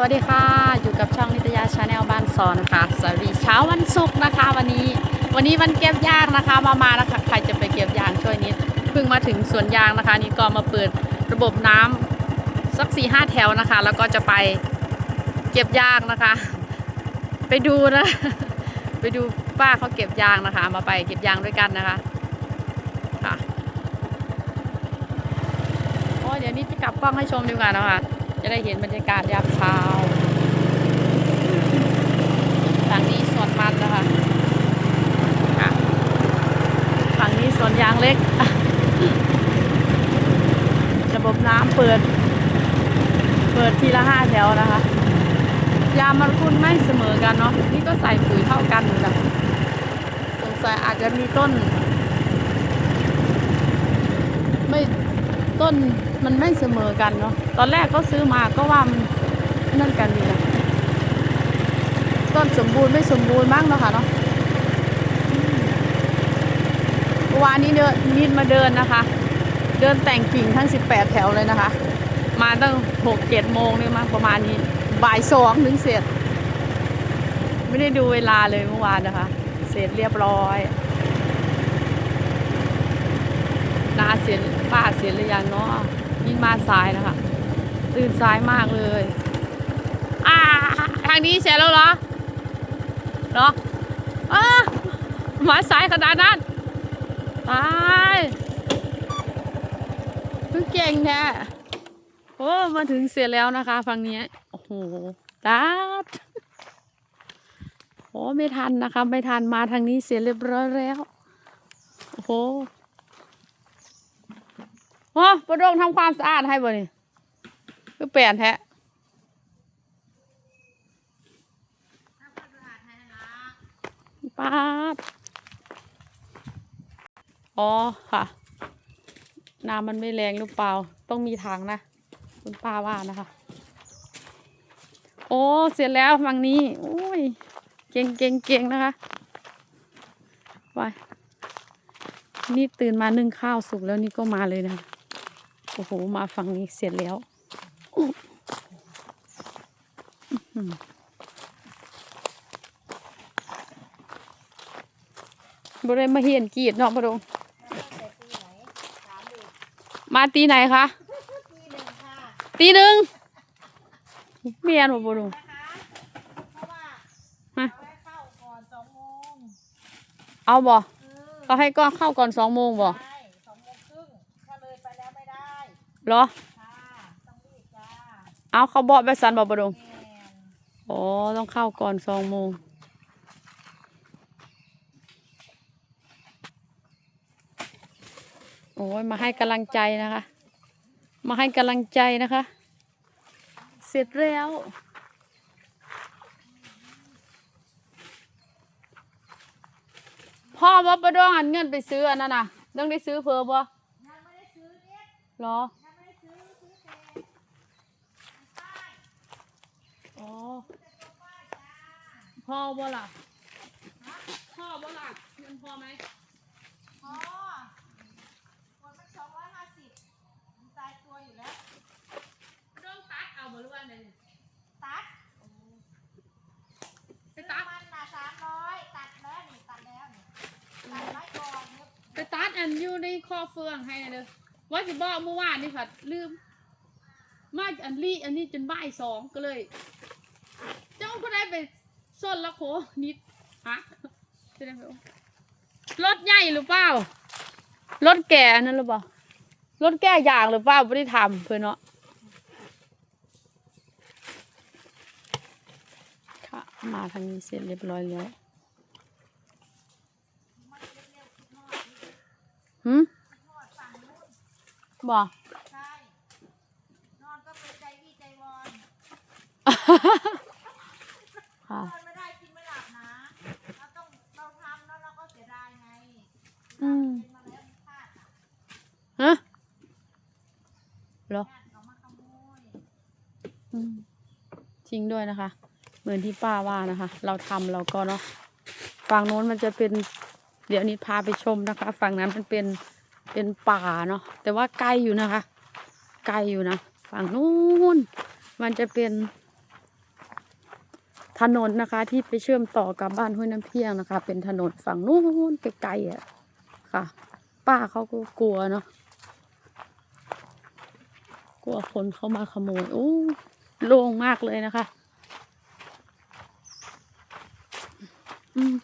วัสดีค่ะ อยู่กับช่องนิตยาชาแนลบ้านซอนนะคะสวัสดีเช้าวันศุกร์นะคะ วันนี้วันนี้วันเก็บยางนะคะ มามานะคะใครจะไปเก็บยางช่วยนิดเพิ่งมาถึงสวนยางนะคะนี่ก็มาเปิดระบบน้ำสักสี่ห้าแถวนะคะ แล้วก็จะไปเก็บยางนะคะ ไปดูนะ ไปดูป้าเขาเก็บยางนะคะ มาไปเก็บยางด้วยกันนะคะค่ะโอ้เดี๋ยวนี้จะกลับกล้องให้ชมดีกว่านะคะ จะได้เห็นบรรยากาศยามเช้าฝั่งนี้สวนมันนะคะค่ะฝั่งนี้สวนยางเล็ก ระบบน้ำเปิด เปิดทีละห้าแถวนะคะ ยามมันคุณไม่เสมอกันเนาะ นี่ก็ใส่ปุ๋ยเท่ากันเหมือนกันสงสัยอาจจะมีต้น ไม่ต้น มันไม่เสมอกันเนาะตอนแรกก็ซื้อมาก็ว่ามันนั่นกันดีนะต้นสมบูรณ์ไม่สมบูรณ์บ้างเนาะค่ะเนาะเมื่อวานนี้เดินนิดมาเดินนะคะ เดินแต่งกิ่งทั้ง 18 แถวเลยนะคะ มาตั้ง6 7โมงเนี่ยมาประมาณนี้บ่ายสองถึงเสร็จ ไม่ได้ดูเวลาเลยเมื่อวานนะคะ เสร็จเรียบร้อยนาเสียป้าเสียหรือยังเนาะ ยิ่มาสายนะคะ ตื่นสายมากเลยอ่าทางนี้เสร็จแล้วเหรอเหรออามาสายขนาดนั้นตายคือเก่งแท้โอ้มาถึงเสร็จแล้วนะคะฝั่งนี้โอ้โหตัดโอ้ไม่ทันนะคะ ไม่ทันมาทางนี้เสร็จเรียบร้อยแล้ว โอ้โห โอ้ประดงทำความสะอาดให้บ่นี่ก็เปลี่ยนแท้ป้าดอ๋อค่ะ น้ำมันไม่แรงหรือเปล่า ต้องมีถังนะ คุณป้าว่านะคะ โอ้ เสร็จแล้วฝั่งนี้โอ้ย เก่งเก่งเก่งนะคะไปนี่ตื่นมานึ่งข้าวสุกแล้วนี่ก็มาเลยนะ โอ้โห มาฝั่งนี้เสร็จแล้วอื้อหือบริมาเห็นกีดเนาะพระดงมาตีไหนคะ ตีหนึ่งเมียนบ่พระอก่อนสองโมงเอาบ่เออเขาให้ก็เข้าก่อนสองโมงบ่ เหรอค่ะต้องรีบจ้าเอาเขาบอกแบบสันบ่บดงแมนอ๋อต้องเข้าก่อนสองโมงโอ้ยมาให้กำลังใจนะคะ มาให้กำลังใจนะคะ เสร็จแล้วพ่อว่าประดองอันเงินไปซื้ออันนั้นน่ะต้องได้ซื้อเพิ่มบ่ยังไม่ได้ซื้อเนี่ยเหรอ ยังไม่ได้ซื้อซื้อแต่ป้าย อ๋อ พ่อบ่ล่ะพ่อบ่ล่ะเงินพอไหมอ๋อคนมันสองร้อยห้าสิบมันตายตัวอยู่แล้วต้องตัดเอาบ่หรือว่าไงตัดไปตัดมันน่ะสามร้อยตัดแล้วนี่ตัดแล้วนี่ตัดไว้ก่อนเนี่ยไปตัดอันอยู่ในคอเฟืองให้นะเด้อว่าสิบอกเมื่อวานนี่ค่ะลืมมาอันลี่อันนี้จนบ่ายสองก็เลย เจ้าก็ได้ไป ส้นละโคนิดฮะจะได้ไปเอารถใหญ่หรือเปล่ารถแก่อันนั่นหรือเปล่ารถแก่อย่างหรือเปล่าไม่ได้ทำเพื่อนเนาะค่ะมาทางนี้เสร็จเรียบร้อยแล้วหืมบอกใช่นอนก็เป็นใจวี่ใจวอนค่ะ ฮะหรอจริงด้วยนะคะ เหมือนที่ป้าว่านะคะ เราทำเราก็เนาะฝั่งโน้นมันจะเป็น เดี๋ยวนี้พาไปชมนะคะ ฝั่งนั้นมันเป็นเป็นป่าเนาะแต่ว่าไกลอยู่นะคะ ไกลอยู่นะฝั่งนู้นมันจะเป็น ถนนนะคะ ที่ไปเชื่อมต่อกับบ้านห้วยน้ำเพียงนะคะ เป็นถนนฝั่งนู้นไกลๆอะ ค่ะ ป้าเขาก็กลัวเนาะกลัวคนเข้ามาขโมยโอ้โล่งมากเลยนะคะ อืม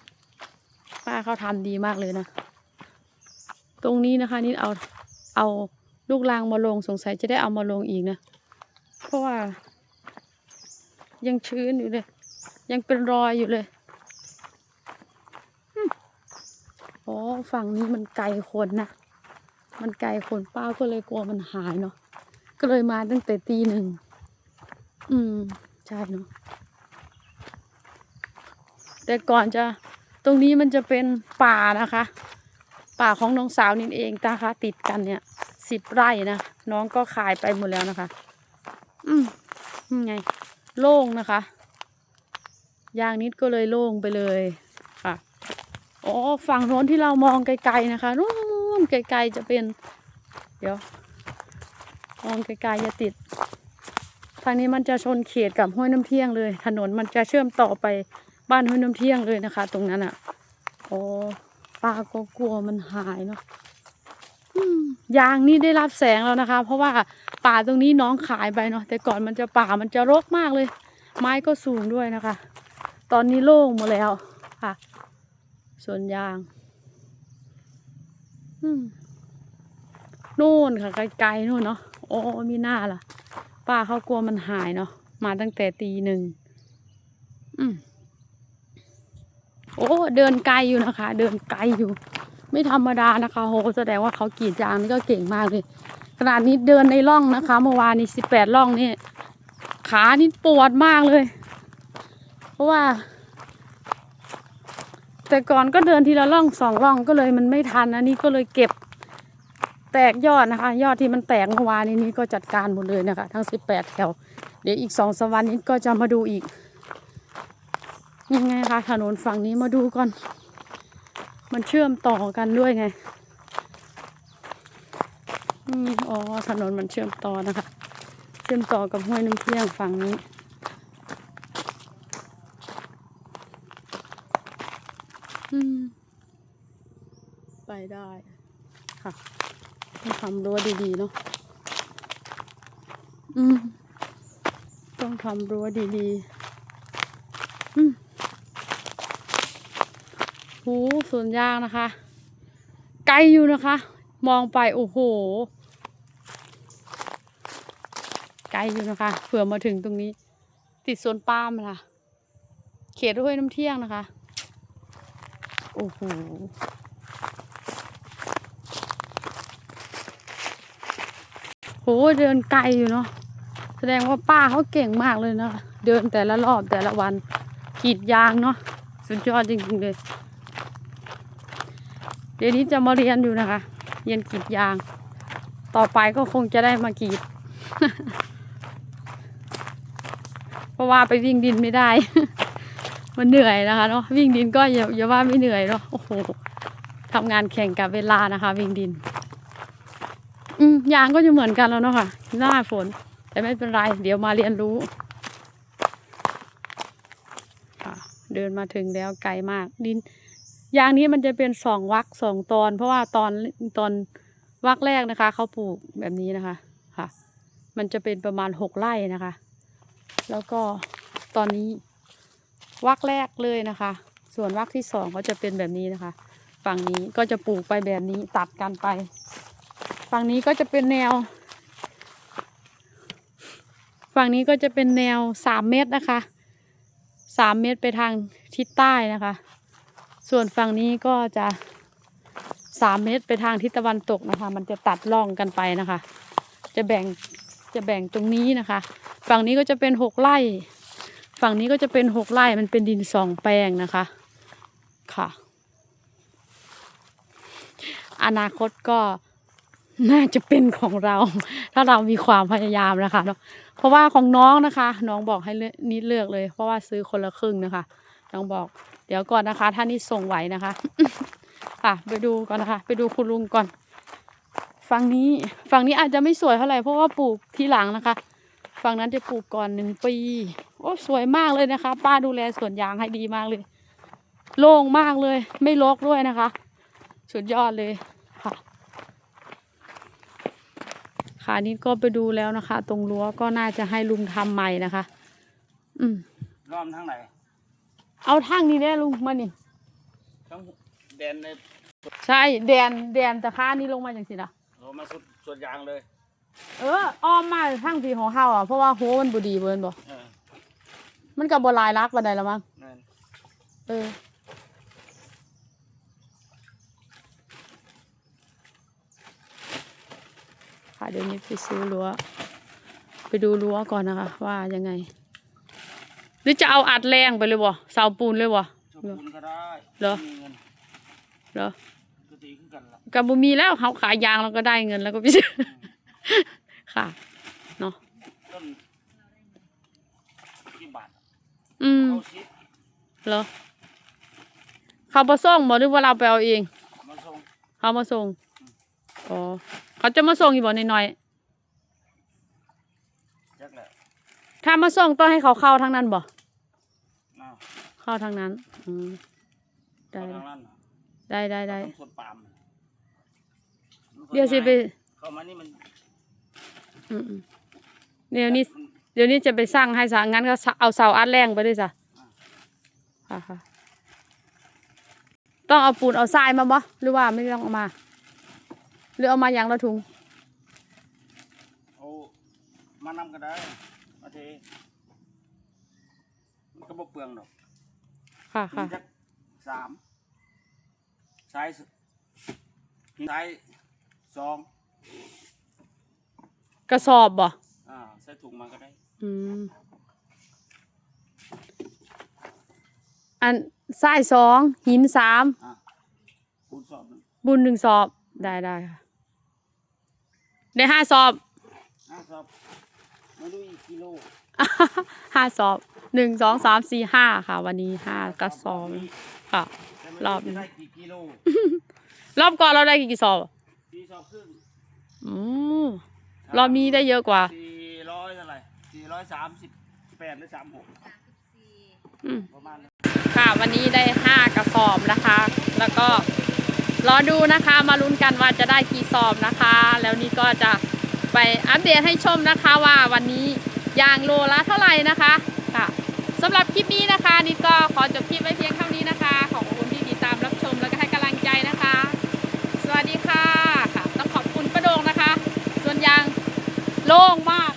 ป้าเขาทำดีมากเลยนะ ตรงนี้นะคะ นี่เอาเอาลูกรางมาลงสงสัยจะได้เอามาลงอีกนะ เพราะว่า ยังชื้นอยู่เลย ยังเป็นรอยอยู่เลยอืมอ๋อ ฝั่งนี้มันไกลคนนะ มันไกลคนป้าก็เลยกลัวมันหายเนาะ ก็เลยมาตั้งแต่ตีหนึ่ง อืม ใช่เนาะ แต่ก่อนจะตรงนี้มันจะเป็นป่านะคะ ป่าของน้องสาวนี่เองนะคะ ติดกันเนี่ยสิบไร่นะ น้องก็ขายไปหมดแล้วนะคะ อืมนี่ไง โล่งนะคะ ยางนิดก็เลยโล่งไปเลย อ๋อฝั่งโน้นที่เรามองไกลๆนะคะนู้นไกลๆจะเป็น เดี๋ยว มองไกลๆจะติด ทางนี้มันจะชนเขตกับห้วยน้ำเที่ยงเลย ถนนมันจะเชื่อมต่อไปบ้านห้วยน้ำเที่ยงเลยนะคะ ตรงนั้นอะโอ้ป้าก็กลัวมันหายเนาะยางนี่ได้รับแสงแล้วนะคะ เพราะว่าป่าตรงนี้น้องขายไปเนาะแต่ก่อนมันจะป่ามันจะรกมากเลย ไม้ก็สูงด้วยนะคะ ตอนนี้โล่งหมดแล้ว ส่วนยาง นู่นค่ะ ไกลๆนู่นเนาะ โอ้ มีหน้าล่ะ ป้าเขากลัวมันหายเนาะ มาตั้งแต่ตีหนึ่ง อืมโอ้ เดินไกลอยู่นะคะ เดินไกลอยู่ ไม่ธรรมดานะคะโหแสดงว่าเขากรีดยางนี่ก็เก่งมากเลย ขนาดนี้เดินในร่องนะคะ เมื่อวานนี้สิบแปดร่องนี่ ขานี่ปวดมากเลย เพราะว่า แต่ก่อนก็เดินทีละร่องสองร่องก็เลยมันไม่ทันอันนี้ก็เลยเก็บแตกยอดนะคะ ยอดที่มันแตกเมื่อวานนี้นี่ก็จัดการหมดเลยนะคะ ทั้งสิบแปดแถว เดี๋ยวอีกสองสามวันนี้ก็จะมาดูอีกยังไงคะถนนฝั่งนี้มาดูก่อน มันเชื่อมต่อกันด้วยไงอ๋อถนนมันเชื่อมต่อนะคะ เชื่อมต่อกับห้วยน้ำเที่ยงฝั่งนี้ ไปได้ค่ะต้องทำรั้วดีๆเนาะอืมต้องทำรั้วดีๆอืมโหสวนยางนะคะ ไกลอยู่นะคะ มองไปโอ้โห ไกลอยู่นะคะ เผื่อมาถึงตรงนี้ ติดสวนปาล์มล่ะ เขตห้วยน้ำเที่ยงนะคะ โอ้โห โหเดินไกลอยู่เนาะแสดงว่าป้าเขาเก่งมากเลยนะคะเดินแต่ละรอบแต่ละวันกรีดยางเนาะสุดยอดจริงๆเลย เดี๋ยวนี้จะมาเรียนอยู่นะคะ เรียนกรีดยาง ต่อไปก็คงจะได้มากรีด เพราะว่าไปวิ่งดินไม่ได้ มันเหนื่อยนะคะเนาะวิ่งดินก็อย่าอย่าว่าไม่เหนื่อยเนาะโอ้โหทำงานแข่งกับเวลานะคะ วิ่งดิน อืมยางก็จะเหมือนกันแล้วเนาะค่ะ หน้าฝน แต่ไม่เป็นไร เดี๋ยวมาเรียนรู้ค่ะเดินมาถึงแล้วไกลมากดิน ยางนี้มันจะเป็นสองวักสองตอน เพราะว่าตอนตอนวักแรกนะคะเขาปลูกแบบนี้นะคะ ค่ะ มันจะเป็นประมาณหกไร่นะคะ แล้วก็ตอนนี้วักแรกเลยนะคะ ส่วนวักที่สองก็จะเป็นแบบนี้นะคะ ฝั่งนี้ก็จะปลูกไปแบบนี้ตัดกันไป ฝั่งนี้ก็จะเป็นแนว ฝั่งนี้ก็จะเป็นแนวสามเมตรนะคะสามเมตรไปทางทิศใต้นะคะ ส่วนฝั่งนี้ก็จะสามเมตรไปทางทิศตะวันตกนะคะ มันจะตัดร่องกันไปนะคะ จะแบ่งจะแบ่งตรงนี้นะคะ ฝั่งนี้ก็จะเป็นหกไร่ ฝั่งนี้ก็จะเป็นหกไร่ มันเป็นดินสองแปลงนะคะ ค่ะ อนาคตก็ น่าจะเป็นของเรา ถ้าเรามีความพยายามนะคะเนาะเพราะว่าของน้องนะคะ น้องบอกให้เลือกนิดเลือกเลย เพราะว่าซื้อคนละครึ่งนะคะ น้องบอก เดี๋ยวก่อนนะคะ ถ้านี่ส่งไหวนะคะ ค่ะ ไปดูก่อนนะคะ ไปดูคุณลุงก่อนฝั่งนี้ฝั่งนี้อาจจะไม่สวยเท่าไหร่เพราะว่าปลูกทีหลังนะคะฝั่งนั้นจะปลูกก่อนหนึ่งปี โอ้สวยมากเลยนะคะ ป้าดูแลสวนยางให้ดีมากเลย โล่งมากเลย ไม่รกด้วยนะคะ สุดยอดเลย ค่ะค่ะนี่ก็ไปดูแล้วนะคะ ตรงรั้วก็น่าจะให้ลุงทำใหม่นะคะ อืมรอบทางไหนเอาทางนี้ได้ลุงมานี่ทั้งแดนในใช่แดนแดนตะค้านี่ลงมาอย่างสินะเรามาสุดสวนยางเลย เอออ้อมมาทางพี่ของเฮาอะเพราะว่าโหมันบ่ดีเบิ่นบ่เออมันก็บ่หลายรักปานใดละมั้งนั่นเออ ค่ะเดี๋ยวนี้ไปซื้อรั้วไปดูรั้วก่อนนะคะ ว่ายังไง หรือจะเอาอัดแรงไปเลยบ่เสาปูนเลยบ่ชอบคุณก็ได้เหรอมีเงินเหรอก็ตีขึ้นกันละก็บ่มีแล้วเขาขายยางเราก็ได้เงินแล้วก็ไปซื้อค่ะเนาะต้นกี่บาทอืมเขาชิดเหรอเขามาส่งบ่หรือว่าเราไปเอาเองมาส่งเขามาส่งอ๋อ เขาจะมาส่งอีกบ่น้อยจักแหละๆถ้ามาส่งต้องให้เขาเข้าทางนั้นบ่น่าเข้าทางนั้นอืมได้เข้าทางนั้นน่ะได้ได้ได้ต้องสวนปาล์มน่ะมันก็เดี๋ยวสิไปง่ายเข้ามานี่มันอืมๆเดี๋ยวนี้เดี๋ยวนี้จะไปสร้างให้สางั้นก็เอาเสาอัดแรงไปด้วยจ้ะค่ะค่ะต้องเอาปูนเอาทรายมาบ่หรือว่าไม่ต้องเอามา หรือเอามาอย่างละถุงเอามานำก็ได้มาเทมันก็บ่เปลืองดอกค่ะค่ะจักสามซ้ายสุดซ้ายสองกระสอบบ่อ่าใส่ถุงมาก็ได้ อืมอันทรายสองหินสามอ่าคูณสอบหนึ่งบุญหนึ่งสอบได้ได้ค่ะ ได้ห้าสอบห้าสอบไม่รู้อีกกิโลห้าสอบหนึ่งสองสามสี่ห้าค่ะ วันนี้ห้ากระสอบค่ะแต่ไม่รอบนี้จะได้กี่กิโลรอบก่อนเราได้กี่สอบสี่สอบครึ่งอืมรอบนี้ได้เยอะกว่าสี่ร้อยเท่าไหร่สี่ร้อยสามสิบแปดหรือสามหกสามสิบสี่อืมประมาณนั้นค่ะวันนี้ได้ห้ากระสอบนะคะ แล้วก็ รอดูนะคะมาลุ้นกันว่าจะได้กี่ซอบนะคะ แล้วนี่ก็จะไปอัปเดตให้ชมนะคะว่าวันนี้ยางโลละเท่าไหร่นะคะค่ะสำหรับคลิปนี้นะคะนิดก็ขอจบคลิปไว้เพียงเท่านี้นะคะ ขอบคุณที่ติดตามรับชมแล้วก็ให้กำลังใจนะคะ สวัสดีค่ะค่ะ ต้องขอบคุณประโดงนะคะ ส่วนยางโล่งมาก